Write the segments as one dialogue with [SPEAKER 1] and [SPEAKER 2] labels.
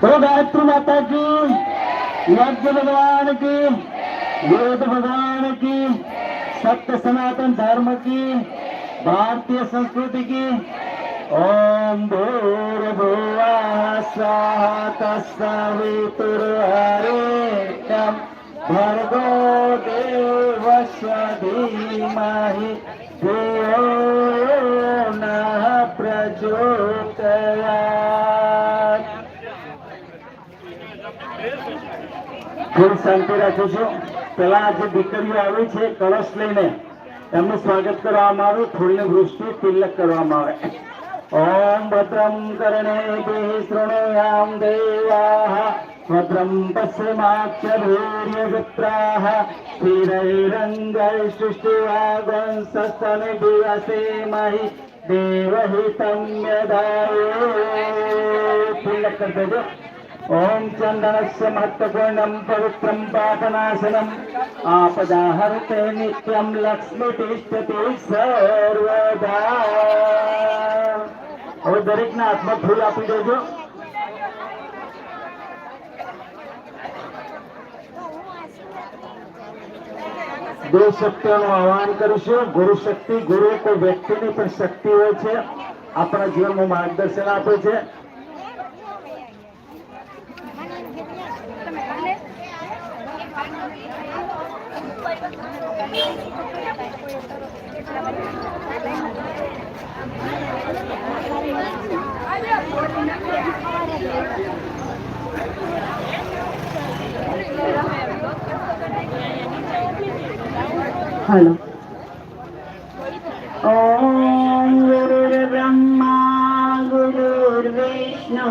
[SPEAKER 1] બોલો ગાયત્રી માતા કી યજ્ઞ ભગવાન કી વેદ ભગવાન કી સત્ય સનાતન ધર્મ કી, ભારતીય સંસ્કૃતિ કી. ઓમ ભૂર ભુવા સ્વાહા તસ્વિતુર્હરેત્યમ ભર્ગો દેવસ્વ ધીમહિ ફૂલ શાંતિ રાખું છું. પહેલાં આજે દીકરીઓ આવી છે, કળશ લઈને, એમનું સ્વાગત કરવામાં આવે, ફૂલની વૃષ્ટિ તિલક કરવામાં આવે. ઓમ ભદ્રમ કરણે શૃણુયામ દેવા ભદ્રમ પશ્ચિમાક્ષરૂર્યગત્રા સ્ત્રીરંગસૃષ્ટિવાગંસસ્તનિવાસે મહી દેવહિતમ યદાય તિલક કરી દેજો ओम चंदनस्य महत्वपूर्णं पवित्रं पापनाशनम् आपदाहर्ते नित्यं लक्ष्मी तिष्ठति सर्वदा હવે દરેકના હાથમાં ફૂલ આપી દેજો દેવ શક્તિઓનું આહ્વાન કરીશું ગુરુ શક્તિ ગુરુ કોઈ વ્યક્તિની પણ શક્તિ હોય છે આપણા જીવનમાં માર્ગદર્શન આપે છે
[SPEAKER 2] હલો ઓમ ગુરુર્બ્રહ્મા ગુરુર્વિષ્ણુ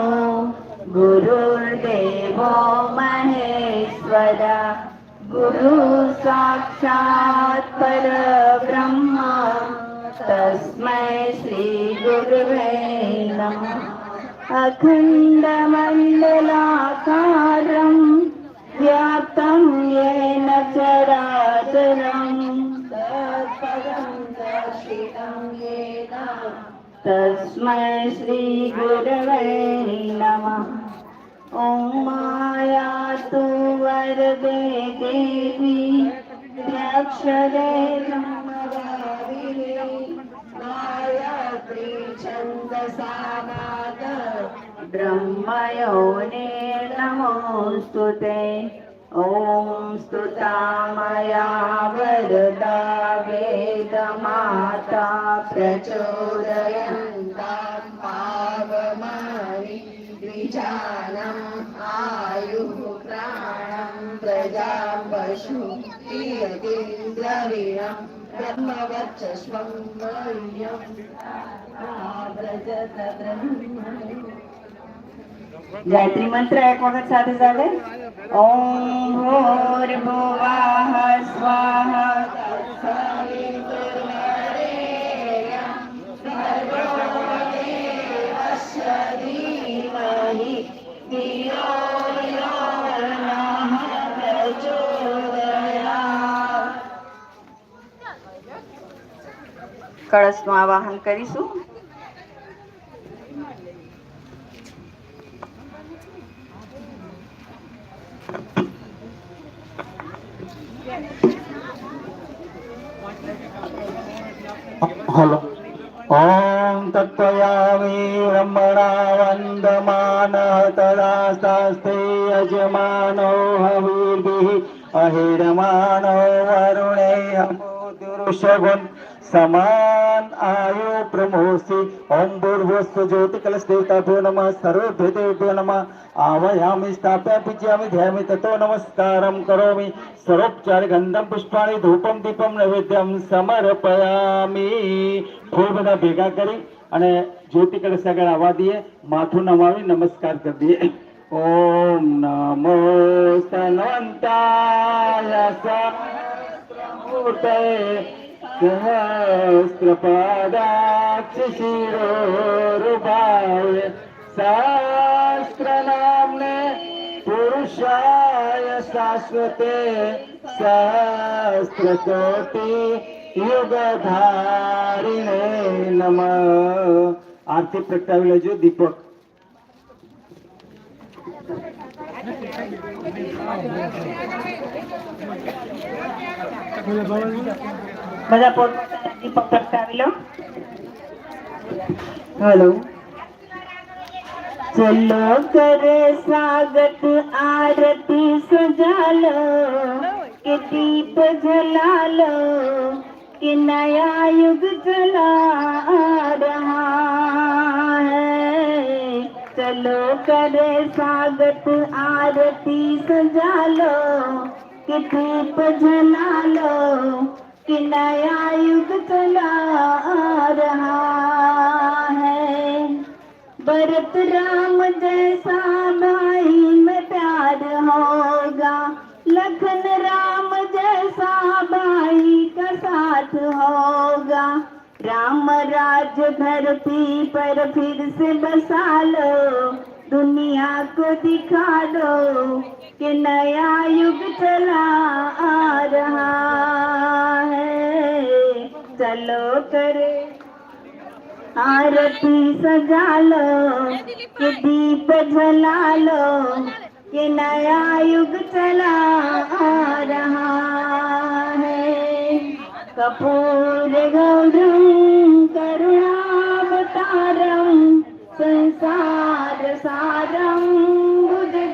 [SPEAKER 2] ગુરુર્દેવો મહેશ્વરા गुरु साक्षात् परब्रह्मा तस्मै श्रीगुरुवे नमः। अखण्डमङ्गलाकारं व्याप्तं येन चराचरम् परं तस्मै श्रीगुरवे नमः। ॐ मायातु वरदे देवी त्र्यक्षरे ब्रह्मवादिनी गायत्री छन्दसानाद ब्रह्मयोने नमोऽस्तु ते ॐ स्तुता मया वरदा वेदमाता प्रचोदयन्तां प्रजां पशु प्रियतीन्द्रवीरं ब्रह्मवर्चस्वं मह्यं व्रजत ब्रह्मणि ગાયત્રી મંત્ર એક વખત સાથે સાથે ઓમ ભૂર્ભુવાહ સ્વાહા કળશનું આવાહન કરીશું
[SPEAKER 1] હલો ઓમ તત્વયામી બ્રહ્મણા વંદમાન તદા શાસ્તે યજમાનો હવિર્ભિઃ અહિરમાનો વરુણે અમોદુરુષગુણ સમાન આયુ પ્રમોસી ઓમ ભૂર્ભુસ્વ જ્યોતિ કલશ દેવતાભ્યો નમઃ સર્વેભ્યો દેવેભ્યો નમઃ આવયામિ સ્થાપ્યા પૂજ્યામિ ધ્યામિ તતો નમસ્કારમ કરોમિ સરોપચાર ગંધમ પુષ્પાણી ધૂપમ દીપમ નૈવેદ્યમ સમર્પયામિ ફૂલ બધા ભેગા કરી અને જ્યોતિ કલશ આગળ આવવા દઈએ. માથું નમાવી નમસ્કાર કરી દઈએ. ઓમ નમો सहस्रपदाक्ष शिरोरुभाय सहस्रनाम्ने पुरुषाय शाश्वते सहस्रकोटि युगधारिणे नम आरती प्रगटावी जो दीपक Thank you.
[SPEAKER 2] બધા પોતપોતાના દીપક પ્રગટાવી લો. હેલો. ચલો કરે સ્વાગત, આરતી સજાલો, કે દીપ જલાલો, કે નયા યુગ જલા રહા ચલો કરે સ્વાગત, આરતી સજાલો, કે દીપ જલાલો कि नया युग चला रहा है भरत राम जैसा भाई में प्यार होगा लखन राम जैसा भाई का साथ होगा राम राज धरती पर फिर से बसा लो दुनिया को दिखा दो कि नया युग चला आ रहा સજાલો કરે આરતી સજાલો કે દીપ જલાલો કે નયા યુગ ચલા રહા હૈ કપૂર ગૌરમ કરુણાવતારમ સંસાર સારમ બુદ્ધ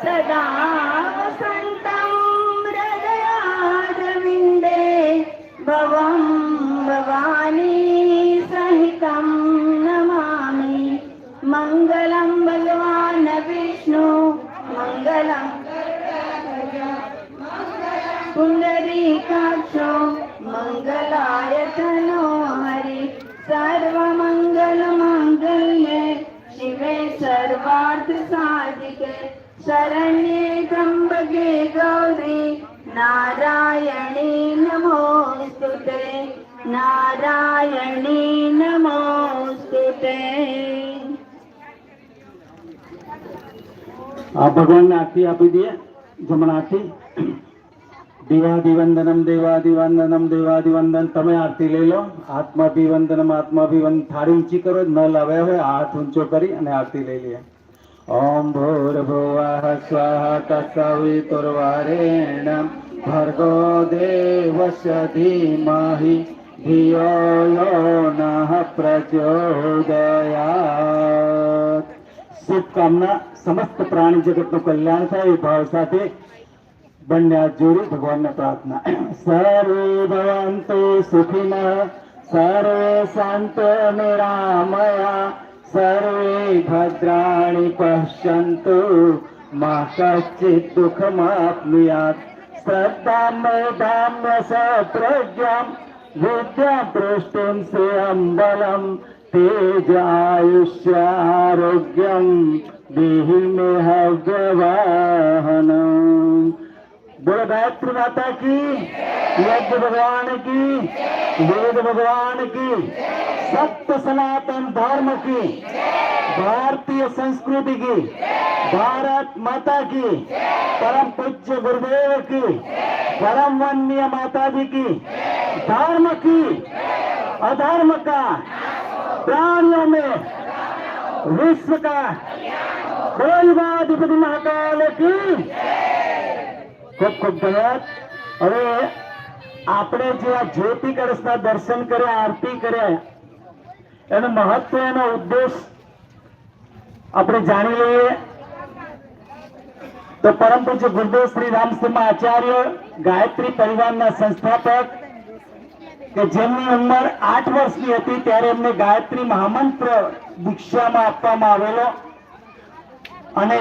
[SPEAKER 2] સદા ಿಕೆ ಶರಣ್ಯೆ ತ್ರಂಬಗೆ ಗೌರಿ ನಾರಾಯಣಿ ನಮೋಸ್ತುತೆ ನಾರಾಯಣಿ ನಮೋಸ್ತುತೆ
[SPEAKER 1] આ ભગવાનને આરતી આપી દઈએ જમણા આરતી દેવાદિવંદનમ દેવાદિવંદનમ, દેવાદિવંદન, તમે આરતી લઈ લો. આત્માભિવંદનમ, આત્માભિવંદન. થાળી ઊંચી કરો, ન લાવ્યા હોય, હાથ ઊંચો કરી અને આરતી લઈ લઈએ. ઓમ भूर्भुवः સ્વાહા तत्सवितुर्वरेण ભર્ગો देवस्य धीमहि, धियो यो नः प्रचोदयात्। શુભકામના સમસ્ત પ્રાણી જગતનું કલ્યાણ થાય એ ભાવ સાથે બંને હાથ જોડી ભગવાનને પ્રાર્થના. સર્વે ભવંતુ સુખિના સર્વે સંતો નિરામયા सर्वे भद्राणि पश्यन्तु मा कश्चित् दुःखमाप्नुयात् सद्मताम्य सज्ञम् विद्या प्रष्टुम् श्रियम् बलम् ते जायुष्यारोग्यम् देहि मे हव्यवाहनम् बोलो गायत्री माता की यज्ञ भगवान की वेद भगवान की सत्य सनातन धर्म की भारतीय संस्कृति की भारत माता की परम पूज्य गुरुदेव की परम वन्य माता जी की धर्म की अधर्म का प्राणियों में विश्व का कोई बात महाकाल की ખૂબ ખૂબ ધન્યવાદ. હવે આપણે જે આ જ્યોતિ કળશના દર્શન કર્યા આરતી કર્યા એનું મહત્વ, એનો ઉદ્દેશ આપણે જાણી લઈએ. તો પરમ પૂજ્ય ગુરુદેવ શ્રી રામસિંહ આચાર્ય ગાયત્રી પરિવારના સંસ્થાપક કે જેમની ઉંમર આઠ વર્ષની હતી ત્યારે એમને ગાયત્રી મહામંત્ર દીક્ષામાં આપવામાં આવેલો. અને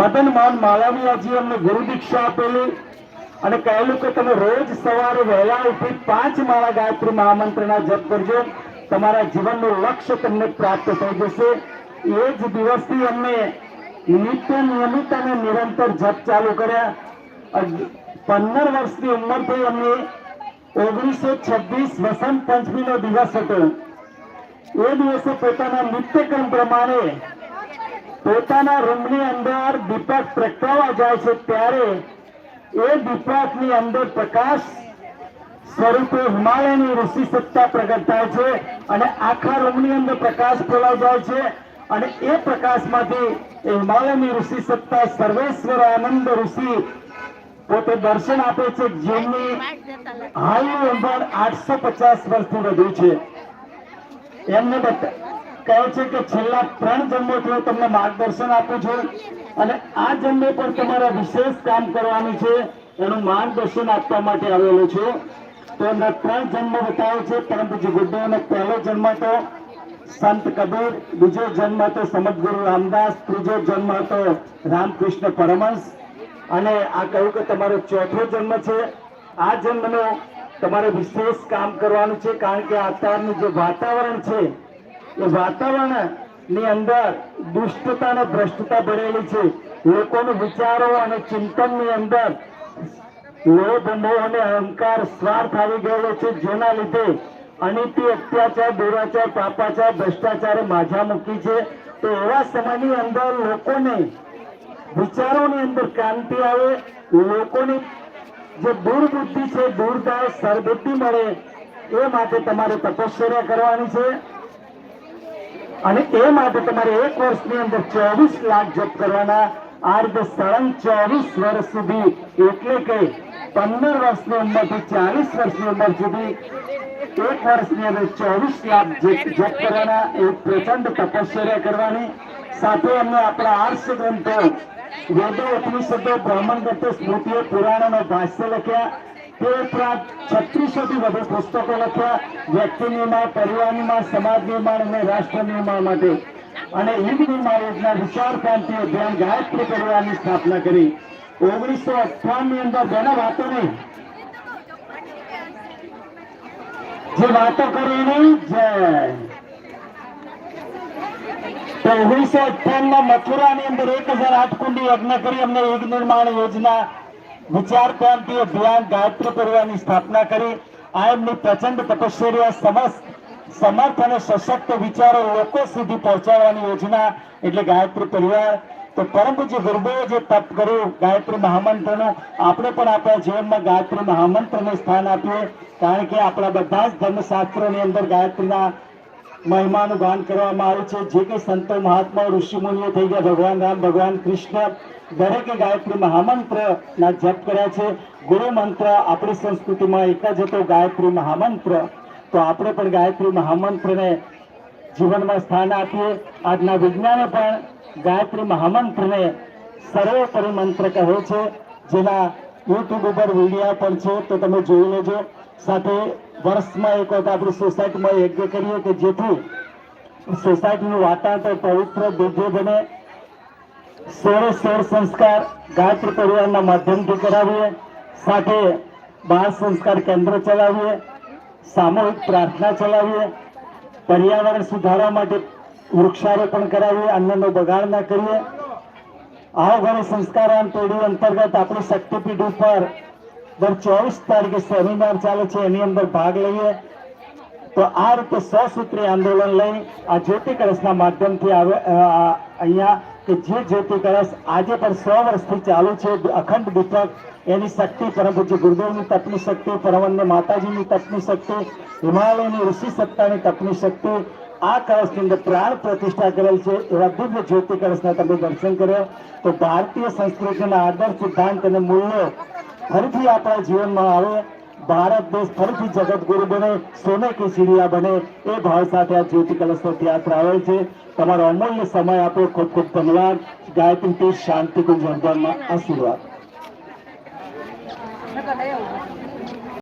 [SPEAKER 1] મદન માન માલવીયાજી અમને ગુરુ દીક્ષા આપેલી અને કહેલું કે તમે રોજ સવારે વહેલા ઉઠી પાંચ માળા ગાયત્રી મહામંત્રના જપ કરજો. તમારા જીવનનું લક્ષ્ય તમને પ્રાપ્ત થઈ જશે. એ જ દિવસથી અમને નિત્ય નિયમિત અને નિરંતર જપ ચાલુ કર્યા. પંદર વર્ષની ઉંમરથી અમને ઓગણીસો છવ્વીસ વસંત પંચમીનો દિવસ હતો. એ દિવસે પોતાના નિત્યક્રમ પ્રમાણે પોતાના રૂમની અંદર દીપક પ્રગટાવા જાય છે ત્યારે એ દીપકની અંદર પ્રકાશ સ્વરૂપે હિમાલયની ઋષિ સત્તા પ્રગટ થાય છે અને આખા રૂમની અંદર પ્રકાશ ફેલાઈ જાય છે અને એ પ્રકાશમાંથી એ હિમાલયની ઋષિ સત્તા સર્વેશ્વર આનંદ ઋષિ પોતે દર્શન આપે છે, જેમની હાલની ઉંમર આઠસો પચાસ વર્ષથી વધુ છે. એમને બતા- કહે છે કે છેલ્લા ત્રણ જન્મોથી હું તમને માર્ગદર્શન આપું છું. અને આ જન્મે પણ તમારે વિશેષ કામ કરવાનું છે. એનું માર્ગદર્શન આપવા માટે આવેલો છું. તો એમને ત્રણ જન્મ બતાવે છે. પરંતુ જે ગુરુદેવનો પહેલો જન્મ હતો, સંત કબીર, બીજો જન્મ હતો સમદગુરુ રામદાસ, ત્રીજો જન્મ હતો રામકૃષ્ણ પરમહંસ. અને આ કહ્યું કે તમારો ચોથો જન્મ છે. આ જન્મનો તમારે વિશેષ કામ કરવાનું છે. કારણ કે અત્યારનું જે વાતાવરણ છે વાતાવરણની અંદર દુષ્ટતા અને ભ્રષ્ટતા ભરેલી છે. લોકોનું વિચારો અને ચિંતનની અંદર લોભ મોહ અને અહંકાર સ્વાર્થ આવી ગયેલો છે. જેના લીધે અનીતિ, અત્યાચાર, દુરાચાર, પાપાચાર, ભ્રષ્ટાચારે માઝા મૂકી છે. તો એવા સમયની અંદર લોકોને વિચારોની અંદર ક્રાંતિ આવે, લોકોની જે દુર્બુદ્ધિ છે દૂરતા સરબુદ્ધિ મળે, એ માટે તમારે તપશ્ચર્યા કરવાની છે. અને એ માટે તમારે એક વર્ષની અંદર ચોવીસ લાખ જપ કરવાના રીતે સળંગ ચોવીસ વર્ષ સુધી. એટલે કે પંદર વર્ષની ઉંમરથી ચાલીસ વર્ષની ઉંમર સુધી એક વર્ષની અંદર ચોવીસ લાખ જપ કરવાના એક પ્રચંડ તપશ્ચર્યા કરવાની. સાથે અમને આપણા આર્ષ ગ્રંથો વેદો ઉપનિષદો બ્રાહ્મણ ગ્રંથો સ્મૃતિઓ, પુરાણોનો ભાષ્ય લખ્યા. તે ઉપરાંત છત્રીસો થી વધુ પુસ્તકો લખ્યા વ્યક્તિ નિર્માણ, પરિવાર નિર્માણ, સમાજ નિર્માણ અને રાષ્ટ્ર નિર્માણ માટે. અને હિન્દ નિર્માણ યોજના વિચાર ક્રાંતિ અભિયાન ગાયત્રી પરિવારની સ્થાપના કરી. ઓગણીસો અઠાવનની અંદર બેના વાતો નહીં જે વાતો કરી એની, જય. ઓગણીસો અઠાવનમાં મથુરાની અંદર એક હજાર આઠ કુંડી યજ્ઞ કરી, અમને યુગ નિર્માણ યોજના વિચાર ક્રાંતિ અભિયાન ગાયત્રી પર્વની સ્થાપના કરી. આ એમની પ્રચંડ તપશ્ચર્યા સમસ્ત સમર્થ અને સશક્ત વિચારો લોકો સુધી પહોંચાડવાની યોજના એટલે ગાયત્રી પરિવાર. તો પરમ પૂજ્ય ગુરુદેવે જે તપ કર્યું ગાયત્રી મહામંત્રનું, આપણે પણ આપણા જીવનમાં ગાયત્રી મહામંત્રને સ્થાન આપીએ. કારણ કે આપણા બધા જ ધર્મશાસ્ત્રોની અંદર ગાયત્રીના મહિમાનું ગાન કરવામાં આવ્યું છે. જે કંઈ સંતો મહાત્મા ઋષિમુનિઓ થઈ ગયા, ભગવાન રામ, ભગવાન કૃષ્ણ દરેકે ગાયત્રી મહામંત્ર ના જપ કર્યા છે, ગુરુ મંત્ર આપણી સંસ્કૃતિમાં એક જ હતો ગાયત્રી મહામંત્ર, તો આપણે પણ ગાયત્રી મહામંત્રને જીવનમાં સ્થાન આપીએ. આજના વિજ્ઞાને પણ ગાયત્રી મહામંત્રને સર્વોપરી મંત્ર કહે છે, જેના યુટ્યુબ ઉપર વિડીયા પણ છે, તો તમે જોઈ લેજો. સાથે વર્ષમાં એક વખત આપણી સોસાયટીમાં યજ્ઞ કરીએ કે જેથી સોસાયટીનું વાતાવરણ પવિત્ર, દિવ્ય બને. સોળે સોળ સંસ્કાર ગાયત્રી પરિવારના માધ્યમથી કરાવીએ. સાથે બાળ સંસ્કાર કેન્દ્ર ચલાવીએ. સામૂહિક પ્રાર્થના ચલાવીએ. પર્યાવરણ સુધારવા માટે વૃક્ષારોપણ કરાવીએ. અન્નનો બગાડ ના કરીએ. આવો ઘણી સંસ્કારાન પેઢી અંતર્ગત આપણી શક્તિપીઠ ઉપર દર ચોવીસ તારીખે સેમિનાર ચાલે છે. એની અંદર ભાગ લઈએ. તો આ રીતે સો આંદોલન લઈ આ જ્યોતિ કળશના માધ્યમથી આવે અહીંયા કે જે જ્યોતિ કળશ આજે પણ સો વર્ષથી ચાલુ છે, અખંડ દીપક, એની શક્તિ પરમ પૂજ્ય ગુરુદેવની તપની શક્તિ પરમન્ય માતાજીની તપની શક્તિ, હિમાલયની ઋષિ સત્તાની તપની શક્તિ, આ કળશની અંદર પ્રાણ પ્રતિષ્ઠા કરેલ છે, એવા દિવ્ય જ્યોતિ કળશના તમે દર્શન કર્યો. તો ભારતીય સંસ્કૃતિના આદર સિદ્ધાંત અને મૂલ્યો ફરીથી આપણા જીવનમાં આવે. ભારત દેશ ફરીથી જગતગુરુ બને, સોને કી સિરિયા બને, એ ભાવ સાથે આ જ્યોતિ કલશ યાત્રા આવે છે. તમારો અમૂલ્ય સમય આપો, ખૂબ ખૂબ ધન્યવાદ. ગાયત્રી શાંતિ કુંજ આશીર્વાદ.